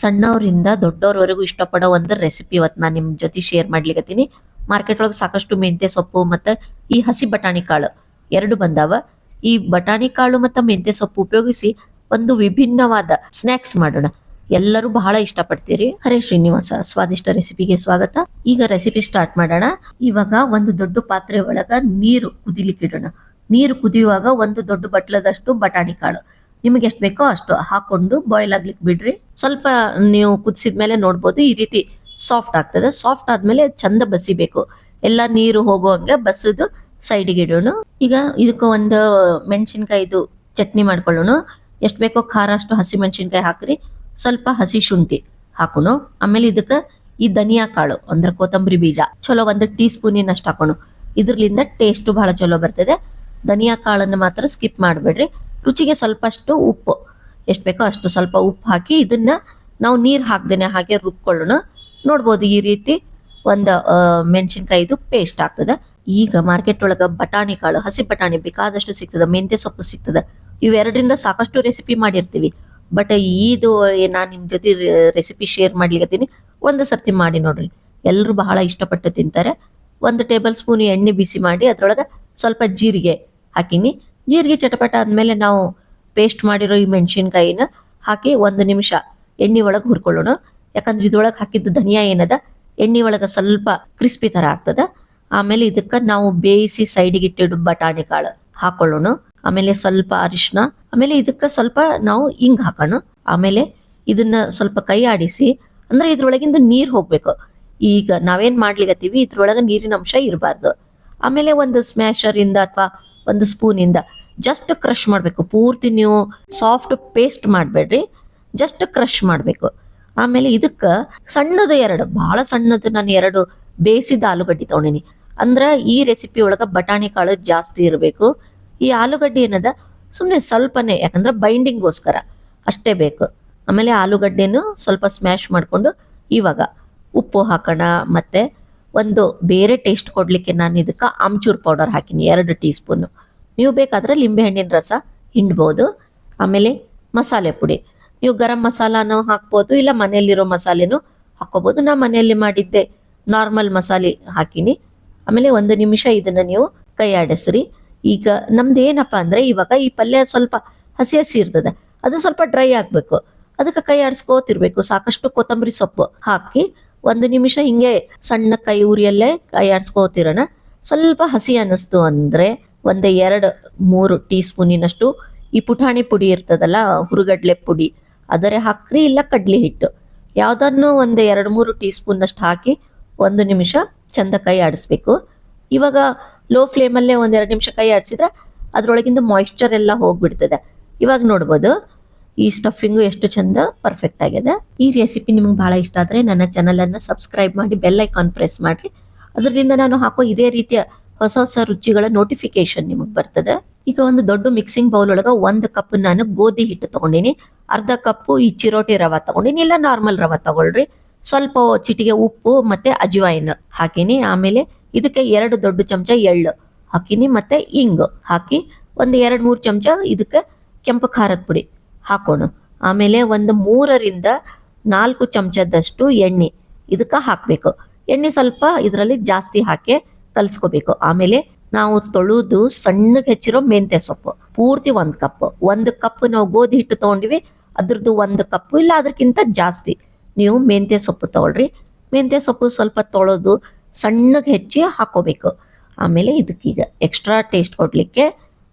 ಸಣ್ಣವರಿಂದ ದೊಡ್ಡವರವರೆಗೂ ಇಷ್ಟಪಡೋ ಒಂದು ರೆಸಿಪಿ ಇವತ್ತು ನಾನು ನಿಮ್ ಜೊತೆ ಶೇರ್ ಮಾಡ್ಲಿಕತ್ತೀನಿ. ಮಾರ್ಕೆಟ್ ಒಳಗೆ ಸಾಕಷ್ಟು ಮೆಂತ್ಯ, ಸೊಪ್ಪು ಮತ್ತೆ ಈ ಹಸಿ ಬಟಾಣಿ ಕಾಳು ಎರಡು ಬಂದಾವ. ಈ ಬಟಾಣಿ ಕಾಳು ಮತ್ತೆ ಮೆಂತ್ಯ, ಸೊಪ್ಪು ಉಪಯೋಗಿಸಿ ಒಂದು ವಿಭಿನ್ನವಾದ ಸ್ನಾಕ್ಸ್ ಮಾಡೋಣ. ಎಲ್ಲರೂ ಬಹಳ ಇಷ್ಟಪಡ್ತೀರಿ. ಹರೇ ಶ್ರೀನಿವಾಸ, ಸ್ವಾದಿಷ್ಟ ರೆಸಿಪಿಗೆ ಸ್ವಾಗತ. ಈಗ ರೆಸಿಪಿ ಸ್ಟಾರ್ಟ್ ಮಾಡೋಣ. ಇವಾಗ ಒಂದು ದೊಡ್ಡ ಪಾತ್ರೆ ಒಳಗ ನೀರು ಕುದಿಲಿಕ್ಕಿಡೋಣ. ನೀರು ಕುದಿಯುವಾಗ ಒಂದು ದೊಡ್ಡ ಬಟ್ಲದಷ್ಟು ಬಟಾಣಿ ಕಾಳು. ನಿಮಗೆ ಎಷ್ಟು ಬೇಕೋ ಅಷ್ಟು ಹಾಕೊಂಡು ಬಾಯ್ಲ್ ಆಗ್ಲಿಕ್ಕೆ ಬಿಡ್ರಿ. ಸ್ವಲ್ಪ ನೀವು ಕುದಿಸಿದ ಮೇಲೆ ನೋಡ್ಬೋದು, ಈ ರೀತಿ ಸಾಫ್ಟ್ ಆಗ್ತದೆ. ಸಾಫ್ಟ್ ಆದ್ಮೇಲೆ ಚಂದ ಬಸಿಬೇಕು. ಎಲ್ಲ ನೀರು ಹೋಗುವಂಗೆ ಬಸದು ಸೈಡಿಗೆ ಇಡೋಣ. ಈಗ ಇದಕ್ಕೆ ಒಂದು ಮೆಣಸಿನ್ಕಾಯಿದು ಚಟ್ನಿ ಮಾಡ್ಕೊಳ್ಳೋಣ. ಎಷ್ಟು ಬೇಕೋ ಖಾರ ಅಷ್ಟು ಹಸಿ ಮೆಣಸಿನ್ಕಾಯಿ ಹಾಕ್ರಿ. ಸ್ವಲ್ಪ ಹಸಿ ಶುಂಠಿ ಹಾಕೋಣ. ಆಮೇಲೆ ಇದಕ್ಕೆ ಈ ಧನಿಯಾ ಕಾಳು ಅಂದ್ರೆ ಕೊತ್ತಂಬರಿ ಬೀಜ. ಚಲೋ ಒಂದು ಟೀ ಸ್ಪೂನಿನಷ್ಟು ಹಾಕೋಣ. ಇದ್ರಲಿಂದ ಟೇಸ್ಟ್ ಬಹಳ ಚಲೋ ಬರ್ತದೆ. ಧನಿಯಾ ಕಾಳನ್ನು ಮಾತ್ರ ಸ್ಕಿಪ್ ಮಾಡಬೇಡ್ರಿ. ರುಚಿಗೆ ಸ್ವಲ್ಪಷ್ಟು ಉಪ್ಪು. ಎಷ್ಟು ಬೇಕೋ ಅಷ್ಟು ಸ್ವಲ್ಪ ಉಪ್ಪು ಹಾಕಿ ಇದನ್ನ ನಾವು ನೀರು ಹಾಕ್ದೇನೆ ಹಾಗೆ ರುಬ್ಕೊಳ್ಳೋಣ. ನೋಡ್ಬೋದು ಈ ರೀತಿ ಒಂದು ಮೆಣಸಿನ್ಕಾಯಿದು ಪೇಸ್ಟ್ ಆಗ್ತದೆ. ಈಗ ಮಾರ್ಕೆಟ್ ಒಳಗ ಬಟಾಣಿ ಕಾಳು, ಹಸಿ ಬಟಾಣಿ ಬೇಕಾದಷ್ಟು ಸಿಗ್ತದೆ, ಮೆಂತ್ಯ ಸೊಪ್ಪು ಸಿಗ್ತದೆ. ಇವೆರಡರಿಂದ ಸಾಕಷ್ಟು ರೆಸಿಪಿ ಮಾಡಿರ್ತೀವಿ. ಬಟ್ ಇದು ನಾನು ನಿಮ್ಮ ಜೊತೆ ರೆಸಿಪಿ ಶೇರ್ ಮಾಡ್ಲಿಕತ್ತೀನಿ. ಒಂದು ಸರ್ತಿ ಮಾಡಿ ನೋಡ್ರಿ. ಎಲ್ಲರೂ ಬಹಳ ಇಷ್ಟಪಟ್ಟು ತಿಂತಾರೆ. ಒಂದು ಟೇಬಲ್ ಸ್ಪೂನ್ ಎಣ್ಣೆ ಬಿಸಿ ಮಾಡಿ ಅದರೊಳಗೆ ಸ್ವಲ್ಪ ಜೀರಿಗೆ ಹಾಕಿನಿ. ಜೀರಿಗೆ ಚಟಪಟ ಆದ್ಮೇಲೆ ನಾವು ಪೇಸ್ಟ್ ಮಾಡಿರೋ ಈ ಮೆಣಸಿನ್ಕಾಯಿನ ಹಾಕಿ ಒಂದು ನಿಮಿಷ ಎಣ್ಣೆ ಒಳಗೆ ಹುರ್ಕೊಳ್ಳೋಣ. ಯಾಕಂದ್ರೆ ಇದ್ರೊಳಗೆ ಹಾಕಿದ್ದು ಧನಿಯಾ ಏನದ? ಎಣ್ಣೆ ಒಳಗೆ ಸ್ವಲ್ಪ ಕ್ರಿಸ್ಪಿ ಥರ ಆಗ್ತದ. ಆಮೇಲೆ ಇದಕ್ಕೆ ನಾವು ಬೇಯಿಸಿ ಸೈಡಿಗೆ ಇಟ್ಟಿಡು ಬಟಾಣಿ ಕಾಳು ಹಾಕೊಳ್ಳೋಣ. ಆಮೇಲೆ ಸ್ವಲ್ಪ ಅರಿಶಿನ ಆಮೇಲೆ ಇದಕ್ಕೆ ಸ್ವಲ್ಪ ನಾವು ಹಿಂಗ್ ಹಾಕೋಣ. ಆಮೇಲೆ ಇದನ್ನ ಸ್ವಲ್ಪ ಕೈ ಆಡಿಸಿ, ಅಂದ್ರೆ ಇದ್ರೊಳಗಿಂದ ನೀರ್ ಹೋಗ್ಬೇಕು. ಈಗ ನಾವೇನ್ ಮಾಡ್ಲಿಕತ್ತೀವಿ? ಇದ್ರೊಳಗೆ ನೀರಿನ ಅಂಶ ಇರಬಾರ್ದು. ಆಮೇಲೆ ಒಂದು ಸ್ಮ್ಯಾಶರ್ ಇಂದ ಅಥವಾ ಒಂದು ಸ್ಪೂನ್ ಇಂದ ಜಸ್ಟ್ ಕ್ರಷ್ ಮಾಡಬೇಕು. ಪೂರ್ತಿ ನೀವು ಸಾಫ್ಟ್ ಪೇಸ್ಟ್ ಮಾಡಬೇಡ್ರಿ. ಜಸ್ಟ್ ಕ್ರಷ್ ಮಾಡಬೇಕು. ಆಮೇಲೆ ಇದಕ್ಕೆ ಸಣ್ಣದು ಎರಡು, ಭಾಳ ಸಣ್ಣದು ನಾನು ಎರಡು ಬೇಯಿಸಿದ ಆಲೂಗಡ್ಡೆ ತೊಗೊಂಡಿನಿ. ಅಂದ್ರೆ ಈ ರೆಸಿಪಿ ಒಳಗೆ ಬಟಾಣಿ ಕಾಳು ಜಾಸ್ತಿ ಇರಬೇಕು. ಈ ಆಲೂಗಡ್ಡೆ ಏನದ? ಸುಮ್ಮನೆ ಸ್ವಲ್ಪನೇ, ಯಾಕಂದ್ರೆ ಬೈಂಡಿಂಗ್ಗೋಸ್ಕರ ಅಷ್ಟೇ ಬೇಕು. ಆಮೇಲೆ ಆಲೂಗಡ್ಡೆನೂ ಸ್ವಲ್ಪ ಸ್ಮ್ಯಾಶ್ ಮಾಡಿಕೊಂಡು ಇವಾಗ ಉಪ್ಪು ಹಾಕೋಣ. ಮತ್ತೆ ಒಂದು ಬೇರೆ ಟೇಸ್ಟ್ ಕೊಡಲಿಕ್ಕೆ ನಾನು ಇದಕ್ಕೆ ಆಮ್ಚೂರ್ ಪೌಡರ್ ಹಾಕಿನಿ, ಎರಡು ಟೀ ಸ್ಪೂನು ನೀವು ಬೇಕಾದ್ರೆ ಲಿಂಬೆಹಣ್ಣಿನ ರಸ ಹಿಂಡ್ಬೋದು. ಆಮೇಲೆ ಮಸಾಲೆ ಪುಡಿ. ನೀವು ಗರಂ ಮಸಾಲಾನು ಹಾಕ್ಬೋದು, ಇಲ್ಲ ಮನೆಯಲ್ಲಿರೋ ಮಸಾಲೆನೂ ಹಾಕ್ಕೋಬೋದು. ನಾ ಮನೆಯಲ್ಲಿ ಮಾಡಿದ್ದೆ ನಾರ್ಮಲ್ ಮಸಾಲೆ ಹಾಕಿನಿ. ಆಮೇಲೆ ಒಂದು ನಿಮಿಷ ಇದನ್ನ ನೀವು ಕೈ ಆಡಿಸ್ರಿ. ಈಗ ನಮ್ದು ಏನಪ್ಪ ಅಂದ್ರೆ ಇವಾಗ ಈ ಪಲ್ಯ ಸ್ವಲ್ಪ ಹಸಿ ಹಸಿ ಇರ್ತದೆ. ಅದು ಸ್ವಲ್ಪ ಡ್ರೈ ಆಗಬೇಕು. ಅದಕ್ಕೆ ಕೈ ಆಡಿಸ್ಕೋತಿರ್ಬೇಕು. ಸಾಕಷ್ಟು ಕೊತ್ತಂಬರಿ ಸೊಪ್ಪು ಹಾಕಿ ಒಂದು ನಿಮಿಷ ಹಿಂಗೆ ಸಣ್ಣ ಕೈ ಉರಿಯಲ್ಲೇ ಕೈ ಆಡಿಸ್ಕೋತಿರೋಣ. ಸ್ವಲ್ಪ ಹಸಿ ಅನ್ನಿಸ್ತು ಅಂದ್ರೆ ಒಂದು ಎರಡು, ಮೂರು ಟೀ ಸ್ಪೂನಿನಷ್ಟು ಈ ಪುಟಾಣಿ ಪುಡಿ ಇರ್ತದಲ್ಲ, ಹುರುಗಡ್ಲೆ ಪುಡಿ. ಅದರೇ ಹಾಕ್ರಿ ಇಲ್ಲ ಕಡ್ಲಿ ಹಿಟ್ಟು. ಯಾವುದನ್ನು ಒಂದು ಎರಡು, ಮೂರು ಟೀ ಸ್ಪೂನ್ನಷ್ಟು ಹಾಕಿ ಒಂದು ನಿಮಿಷ ಚಂದ ಕೈ ಆಡಿಸ್ಬೇಕು. ಇವಾಗ ಲೋ ಫ್ಲೇಮಲ್ಲೇ ಒಂದು ಎರಡು ನಿಮಿಷ ಕೈ ಆಡಿಸಿದ್ರೆ ಅದರೊಳಗಿಂದ ಮಾಯಿಶ್ಚರ್ ಎಲ್ಲ ಹೋಗ್ಬಿಡ್ತದೆ. ಇವಾಗ ನೋಡ್ಬೋದು, ಈ ಸ್ಟಫಿಂಗು ಎಷ್ಟು ಚಂದ ಪರ್ಫೆಕ್ಟ್ ಆಗಿದೆ. ಈ ರೆಸಿಪಿ ನಿಮ್ಗೆ ಭಾಳ ಇಷ್ಟ ಆದರೆ ನನ್ನ ಚಾನಲನ್ನು ಸಬ್ಸ್ಕ್ರೈಬ್ ಮಾಡಿ ಬೆಲ್ ಐಕಾನ್ ಪ್ರೆಸ್ ಮಾಡಿರಿ. ಅದರಿಂದ ನಾನು ಹಾಕೋ ಇದೇ ರೀತಿಯ ಹೊಸ ಹೊಸ ರುಚಿಗಳ ನೋಟಿಫಿಕೇಶನ್ ನಿಮಗೆ ಬರ್ತದೆ. ಈಗ ಒಂದು ದೊಡ್ಡ ಮಿಕ್ಸಿಂಗ್ ಬೌಲ್ ಒಳಗೆ ಒಂದು ಕಪ್ ನಾನು ಗೋಧಿ ಹಿಟ್ಟು ತಗೊಂಡಿನಿ. ಅರ್ಧ ಕಪ್ಪು ಈ ಚಿರೋಟಿ ರವ ತಗೊಂಡಿನಿ. ಇಲ್ಲ ನಾರ್ಮಲ್ ರವ ತಗೊಳ್ರಿ. ಸ್ವಲ್ಪ ಚಿಟಿಗೆ ಉಪ್ಪು ಮತ್ತೆ ಅಜ್ವಾಯಿನ್ ಹಾಕಿನಿ. ಆಮೇಲೆ ಇದಕ್ಕೆ ಎರಡು ದೊಡ್ಡ ಚಮಚ ಎಳ್ಳು ಹಾಕಿನಿ ಮತ್ತೆ ಇಂಗು ಹಾಕಿ ಒಂದು ಎರಡು ಮೂರು ಚಮಚ ಇದಕ್ಕೆ ಕೆಂಪು ಖಾರದ ಪುಡಿ ಹಾಕೋಣ. ಆಮೇಲೆ ಒಂದು ಮೂರರಿಂದ ನಾಲ್ಕು ಚಮಚದಷ್ಟು ಎಣ್ಣೆ ಇದಕ್ಕೆ ಹಾಕಬೇಕು. ಎಣ್ಣೆ ಸ್ವಲ್ಪ ಇದರಲ್ಲಿ ಜಾಸ್ತಿ ಹಾಕಿ ಕಲಿಸ್ಕೋಬೇಕು. ಆಮೇಲೆ ನಾವು ತೊಳೆದು ಸಣ್ಣಗೆ ಹೆಚ್ಚಿರೋ ಮೆಂತೆ ಸೊಪ್ಪು, ಪೂರ್ತಿ ಒಂದು ಕಪ್. ಒಂದು ಕಪ್ ನಾವು ಗೋಧಿ ಹಿಟ್ಟು ತಗೊಂಡಿವಿ, ಅದ್ರದ್ದು ಒಂದು ಕಪ್ ಇಲ್ಲ ಅದಕ್ಕಿಂತ ಜಾಸ್ತಿ. ನೀವು ಮೆಂತೆ ಸೊಪ್ಪು ತಗೊಳ್ರಿ. ಮೆಂತೆ ಸೊಪ್ಪು ಸ್ವಲ್ಪ ತೊಳೆದು ಸಣ್ಣಗೆ ಹೆಚ್ಚಿ ಹಾಕೋಬೇಕು. ಆಮೇಲೆ ಇದಕ್ಕೀಗ ಎಕ್ಸ್ಟ್ರಾ ಟೇಸ್ಟ್ ಕೊಡಲಿಕ್ಕೆ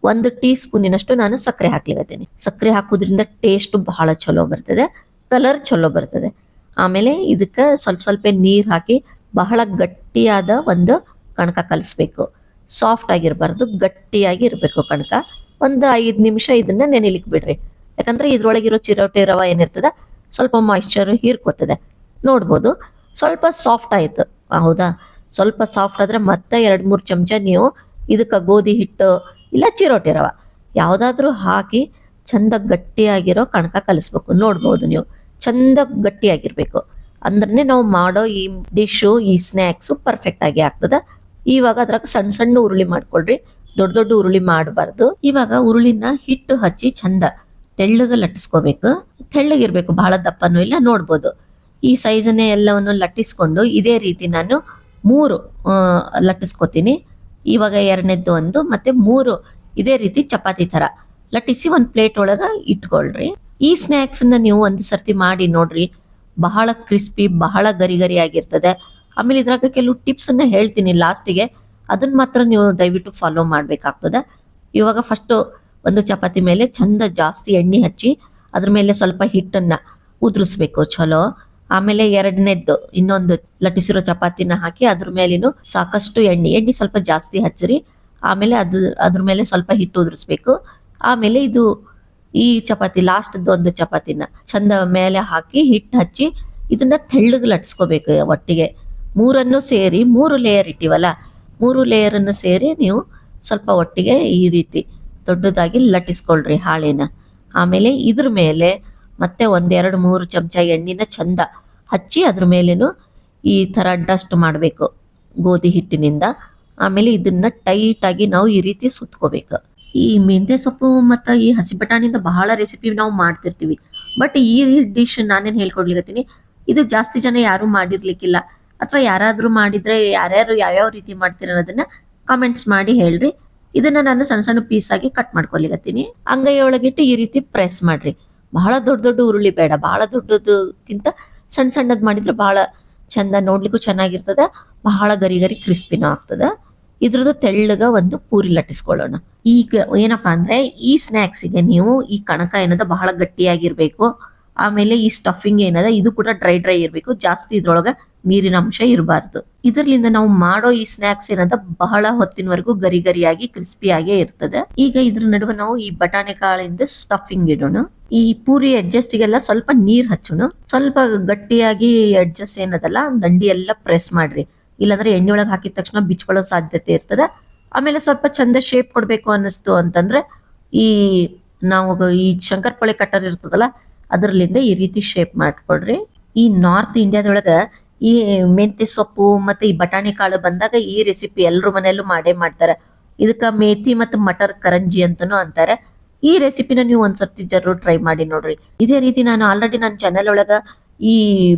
ಒಂದು ಟೀ ಸ್ಪೂನಿನಷ್ಟು ನಾನು ಸಕ್ಕರೆ ಹಾಕ್ಲಿಕತ್ತೀನಿ. ಸಕ್ಕರೆ ಹಾಕೋದ್ರಿಂದ ಟೇಸ್ಟ್ ಬಹಳ ಚಲೋ ಬರ್ತದೆ ಕಲರ್ ಚಲೋ ಬರ್ತದೆ. ಆಮೇಲೆ ಇದಕ್ಕೆ ಸ್ವಲ್ಪ ಸ್ವಲ್ಪ ನೀರು ಹಾಕಿ ಬಹಳ ಗಟ್ಟಿಯಾದ ಒಂದು ಕಣಕ ಕಲಿಸ್ಬೇಕು. ಸಾಫ್ಟ್ ಆಗಿರಬಾರ್ದು, ಗಟ್ಟಿಯಾಗಿ ಇರಬೇಕು ಕಣಕ. ಒಂದು ಐದು ನಿಮಿಷ ಇದನ್ನ ನೆನೆಲಿಕ್ಕೆ ಬಿಡ್ರಿ. ಯಾಕಂದ್ರೆ ಇದ್ರೊಳಗಿರೋ ಚಿರೋಟೆ ರವ ಏನಿರ್ತದ, ಸ್ವಲ್ಪ ಮಾಯಿಶ್ಚರ್ ಹೀರ್ಕೋತದೆ. ನೋಡ್ಬೋದು, ಸ್ವಲ್ಪ ಸಾಫ್ಟ್ ಆಯ್ತು. ಹೌದಾ? ಸ್ವಲ್ಪ ಸಾಫ್ಟ್ ಆದ್ರೆ ಮತ್ತೆ ಎರಡು ಮೂರು ಚಮಚ ನೀವು ಇದಕ್ಕೆ ಗೋಧಿ ಹಿಟ್ಟು ಇಲ್ಲ ಚಿರೋಟಿ ರವ ಯಾವುದಾದ್ರೂ ಹಾಕಿ ಚಂದ ಗಟ್ಟಿಯಾಗಿರೋ ಕಣಕ ಕಲಿಸ್ಬೇಕು. ನೋಡ್ಬೋದು ನೀವು, ಚಂದ ಗಟ್ಟಿಯಾಗಿರ್ಬೇಕು. ಅಂದ್ರೆ ನಾವು ಮಾಡೋ ಈ ಡಿಶ್ಶು ಈ ಸ್ನ್ಯಾಕ್ಸು ಪರ್ಫೆಕ್ಟ್ ಆಗಿ ಆಗ್ತದ. ಇವಾಗ ಅದ್ರಾಗ ಸಣ್ಣ ಸಣ್ಣ ಉರುಳಿ ಮಾಡ್ಕೊಳ್ರಿ. ದೊಡ್ಡ ದೊಡ್ಡ ಉರುಳಿ ಮಾಡಬಾರ್ದು. ಇವಾಗ ಉರುಳಿನ ಹಿಟ್ಟು ಹಚ್ಚಿ ಚಂದ ತೆಳ್ಳಗ ಲಟ್ಟಿಸ್ಕೋಬೇಕು. ತೆಳ್ಳಗಿರ್ಬೇಕು ಬಹಳ ದಪ್ಪನೂ ಇಲ್ಲ, ನೋಡ್ಬೋದು. ಈ ಸೈಜನ್ನೇ ಎಲ್ಲವನ್ನು ಲಟ್ಟಿಸ್ಕೊಂಡು ಇದೇ ರೀತಿ ನಾನು ಮೂರು ಲಟ್ಟಿಸ್ಕೋತೀನಿ. ಇವಾಗ ಎರಡನೇದ್ದು ಒಂದು, ಮತ್ತೆ ಮೂರು ಇದೇ ರೀತಿ ಚಪಾತಿ ತರ ಲಟ್ಟಿಸಿ ಒಂದು ಪ್ಲೇಟ್ ಒಳಗ ಇಟ್ಕೊಳ್ರಿ. ಈ ಸ್ನ್ಯಾಕ್ಸನ್ನ ನೀವು ಒಂದು ಸರ್ತಿ ಮಾಡಿ ನೋಡ್ರಿ. ಬಹಳ ಕ್ರಿಸ್ಪಿ, ಬಹಳ ಗರಿ ಗರಿ ಆಗಿರ್ತದೆ. ಆಮೇಲೆ ಇದ್ರಾಗ ಕೆಲವು ಟಿಪ್ಸ್ ಅನ್ನ ಹೇಳ್ತೀನಿ ಲಾಸ್ಟಿಗೆ ಅದನ್ನ ಮಾತ್ರ ನೀವು ದಯವಿಟ್ಟು ಫಾಲೋ ಮಾಡ್ಬೇಕಾಗ್ತದೆ. ಇವಾಗ ಫಸ್ಟ್ ಒಂದು ಚಪಾತಿ ಮೇಲೆ ಚಂದ ಜಾಸ್ತಿ ಎಣ್ಣೆ ಹಚ್ಚಿ, ಅದ್ರ ಮೇಲೆ ಸ್ವಲ್ಪ ಹಿಟ್ಟನ್ನ ಉದುರಿಸ್ಬೇಕು ಚಲೋ ಆಮೇಲೆ ಎರಡನೇದ್ದು ಇನ್ನೊಂದು ಲಟ್ಟಿಸಿರೋ ಚಪಾತಿನ ಹಾಕಿ ಅದ್ರ ಮೇಲಿನೂ ಸಾಕಷ್ಟು ಎಣ್ಣೆ ಎಣ್ಣೆ ಸ್ವಲ್ಪ ಜಾಸ್ತಿ ಹಚ್ಚಿರಿ. ಆಮೇಲೆ ಅದ್ರ ಅದ್ರ ಮೇಲೆ ಸ್ವಲ್ಪ ಹಿಟ್ಟು ಉದುರಿಸ್ಬೇಕು. ಆಮೇಲೆ ಇದು ಈ ಚಪಾತಿ ಲಾಸ್ಟ್ದು ಒಂದು ಚಪಾತಿನ ಚಂದ ಮೇಲೆ ಹಾಕಿ ಹಿಟ್ಟು ಹಚ್ಚಿ, ಇದನ್ನ ತೆಳ್ಳಗೆ ಲಟ್ಸ್ಕೋಬೇಕು ಒಟ್ಟಿಗೆ. ಮೂರನ್ನು ಸೇರಿ ಮೂರು ಲೇಯರ್ ಇಟ್ಟಿವಲ್ಲ, ಮೂರು ಲೇಯರ್ ಅನ್ನು ಸೇರಿ ನೀವು ಸ್ವಲ್ಪ ಒಟ್ಟಿಗೆ ಈ ರೀತಿ ದೊಡ್ಡದಾಗಿ ಲಟ್ಟಿಸ್ಕೊಳ್ರಿ ಹಾಳೆನ. ಆಮೇಲೆ ಇದ್ರ ಮೇಲೆ ಮತ್ತೆ ಒಂದೆರಡು ಮೂರು ಚಮಚ ಎಣ್ಣಿನ ಚಂದ ಹಚ್ಚಿ ಅದ್ರ ಮೇಲೇನು ಈ ಥರ ಡಸ್ಟ್ ಮಾಡಬೇಕು ಗೋಧಿ ಹಿಟ್ಟಿನಿಂದ. ಆಮೇಲೆ ಇದನ್ನ ಟೈಟ್ ಆಗಿ ನಾವು ಈ ರೀತಿ ಸುತ್ಕೋಬೇಕು. ಈ ಮೆಂತೆ ಸೊಪ್ಪು ಮತ್ತು ಈ ಹಸಿ ಬಟಾಣಿಯಿಂದ ಬಹಳ ರೆಸಿಪಿ ನಾವು ಮಾಡ್ತಿರ್ತೀವಿ. ಬಟ್ ಈ ಡಿಶ್ ನಾನೇನು ಹೇಳ್ಕೊಡ್ಲಿಕತ್ತೀನಿ, ಇದು ಜಾಸ್ತಿ ಜನ ಯಾರು ಮಾಡಿರ್ಲಿಕ್ಕಿಲ್ಲ. ಅಥವಾ ಯಾರಾದ್ರೂ ಮಾಡಿದ್ರೆ ಯಾರ್ಯಾರು ಯಾವ್ಯಾವ ರೀತಿ ಮಾಡ್ತೀರ ಅನ್ನೋದನ್ನ ಕಾಮೆಂಟ್ಸ್ ಮಾಡಿ ಹೇಳ್ರಿ. ಇದನ್ನ ನಾನು ಸಣ್ಣ ಸಣ್ಣ ಪೀಸ್ ಆಗಿ ಕಟ್ ಮಾಡ್ಕೊಲಿಕತ್ತೀನಿ ಅಂಗೈ ಒಳಗಿಟ್ಟು ಈ ರೀತಿ ಪ್ರೆಸ್ ಮಾಡ್ರಿ. ಬಹಳ ದೊಡ್ಡ ದೊಡ್ಡ ಉರುಳಿ ಬೇಡ. ಬಹಳ ದೊಡ್ಡದಕ್ಕಿಂತ ಸಣ್ಣ ಸಣ್ಣದ್ ಮಾಡಿದ್ರೆ ಬಹಳ ಚಂದ ನೋಡ್ಲಿಕ್ಕೂ ಚೆನ್ನಾಗಿರ್ತದ. ಬಹಳ ಗರಿ ಗರಿ ಕ್ರಿಸ್ಪಿನೂ ಆಗ್ತದ. ಇದ್ರದ್ದು ತೆಳ್ಳಗ ಒಂದು ಪೂರಿ ಲಟ್ಟಿಸ್ಕೊಳ್ಳೋಣ. ಈಗ ಏನಪ್ಪಾ ಅಂದ್ರೆ ಈ ಸ್ನ್ಯಾಕ್ಸಿಗೆ ನೀವು ಈ ಕಣಕ ಏನದ ಬಹಳ ಗಟ್ಟಿಯಾಗಿರ್ಬೇಕು. ಆಮೇಲೆ ಈ ಸ್ಟಫಿಂಗ್ ಏನದ ಇದು ಕೂಡ ಡ್ರೈ ಡ್ರೈ ಇರಬೇಕು. ಜಾಸ್ತಿ ಇದ್ರೊಳಗ ನೀರಿನ ಅಂಶ ಇರಬಾರ್ದು. ಇದರಲ್ಲಿಂದ ನಾವು ಮಾಡೋ ಈ ಸ್ನಾಕ್ಸ್ ಏನಂತ ಬಹಳ ಹೊತ್ತಿನವರೆಗೂ ಗರಿ ಗರಿಯಾಗಿ ಕ್ರಿಸ್ಪಿಯಾಗೇ ಇರ್ತದೆ. ಈಗ ಇದ್ರ ನಡುವೆ ನಾವು ಈ ಬಟಾಣಿ ಕಾಳಿಂದ ಸ್ಟಫಿಂಗ್ ಇಡೋಣ. ಈ ಪೂರಿ ಅಡ್ಜಸ್ಟ್ಗೆಲ್ಲ ಸ್ವಲ್ಪ ನೀರ್ ಹಚ್ಚೋಣ. ಸ್ವಲ್ಪ ಗಟ್ಟಿಯಾಗಿ ಅಡ್ಜಸ್ಟ್ ಏನದಲ್ಲ ದಂಡಿ ಎಲ್ಲ ಪ್ರೆಸ್ ಮಾಡ್ರಿ. ಇಲ್ಲಾಂದ್ರೆ ಎಣ್ಣೆ ಒಳಗೆ ಹಾಕಿದ ತಕ್ಷಣ ಬಿಚ್ಕೊಳ್ಳೋ ಸಾಧ್ಯತೆ ಇರ್ತದೆ. ಆಮೇಲೆ ಸ್ವಲ್ಪ ಚಂದ ಶೇಪ್ ಕೊಡಬೇಕು ಅನ್ನಿಸ್ತು ಅಂತಂದ್ರೆ, ಈ ನಾವು ಈ ಶಂಕರಪೊಳೆ ಕಟ್ಟರ್ ಇರ್ತದಲ್ಲ ಅದರಲ್ಲಿಂದ ಈ ರೀತಿ ಶೇಪ್ ಮಾಡ್ಕೊಡ್ರಿ ಈ ನಾರ್ತ್ ಇಂಡಿಯಾದೊಳಗ ಈ ಮೆಂತ್ಯ ಸೊಪ್ಪು ಮತ್ತೆ ಈ ಬಟಾಣಿ ಕಾಳು ಬಂದಾಗ ಈ ರೆಸಿಪಿ ಎಲ್ಲರೂ ಮನೆಯಲ್ಲೂ ಮಾಡೇ ಮಾಡ್ತಾರೆ. ಇದಕ್ಕ ಮೇಥಿ ಮತ್ತು ಮಟರ್ ಕರಂಜಿ ಅಂತಾನು ಅಂತಾರೆ. ಈ ರೆಸಿಪಿನ ನೀವು ಒಂದ್ಸರ್ತಿ ಜರೂರ್ ಟ್ರೈ ಮಾಡಿ ನೋಡ್ರಿ. ಇದೇ ರೀತಿ ನಾನು ಆಲ್ರೆಡಿ ನನ್ನ ಚಾನೆಲ್ ಒಳಗ ಈ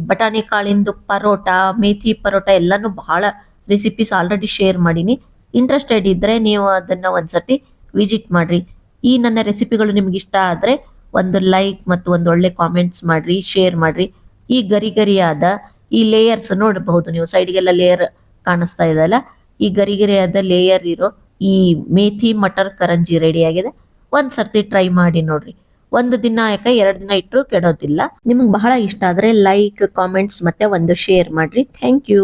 ಬಟಾಣಿ ಕಾಳಿಂದು ಪರೋಟ ಮೇಥಿ ಪರೋಟ ಎಲ್ಲಾನು ಬಹಳ ರೆಸಿಪೀಸ್ ಆಲ್ರೆಡಿ ಶೇರ್ ಮಾಡೀನಿ. ಇಂಟ್ರೆಸ್ಟೆಡ್ ಇದ್ರೆ ನೀವು ಅದನ್ನ ಒಂದ್ಸರ್ತಿ ವಿಸಿಟ್ ಮಾಡ್ರಿ. ಈ ನನ್ನ ರೆಸಿಪಿಗಳು ನಿಮ್ಗೆ ಇಷ್ಟ ಆದ್ರೆ ಒಂದು ಲೈಕ್ ಮತ್ತು ಒಂದು ಒಳ್ಳೆ ಕಾಮೆಂಟ್ಸ್ ಮಾಡ್ರಿ ಶೇರ್ ಮಾಡ್ರಿ. ಈ ಗರಿ ಗರಿಯಾದ ಈ ಲೇಯರ್ಸ್ ನೋಡಬಹುದು ನೀವು. ಸೈಡ್ಗೆಲ್ಲ ಲೇಯರ್ ಕಾಣಿಸ್ತಾ ಇದೆಯಲ್ಲ ಈ ಗರಿಗೆರೆಯಾದ ಲೇಯರ್ ಇರೋ ಈ ಮೇಥಿ ಮಟರ್ ಕರಂಜಿ ರೆಡಿ ಆಗಿದೆ. ಒಂದ್ ಸರ್ತಿ ಟ್ರೈ ಮಾಡಿ ನೋಡ್ರಿ. ಒಂದು ದಿನ ಯಾಕೆ ಎರಡು ದಿನ ಇಟ್ಟರು ಕೆಡೋದಿಲ್ಲ. ನಿಮಗೆ ಬಹಳ ಇಷ್ಟ ಆದ್ರೆ ಲೈಕ್ ಕಾಮೆಂಟ್ಸ್ ಮತ್ತೆ ಒಂದು ಶೇರ್ ಮಾಡ್ರಿ. Thank you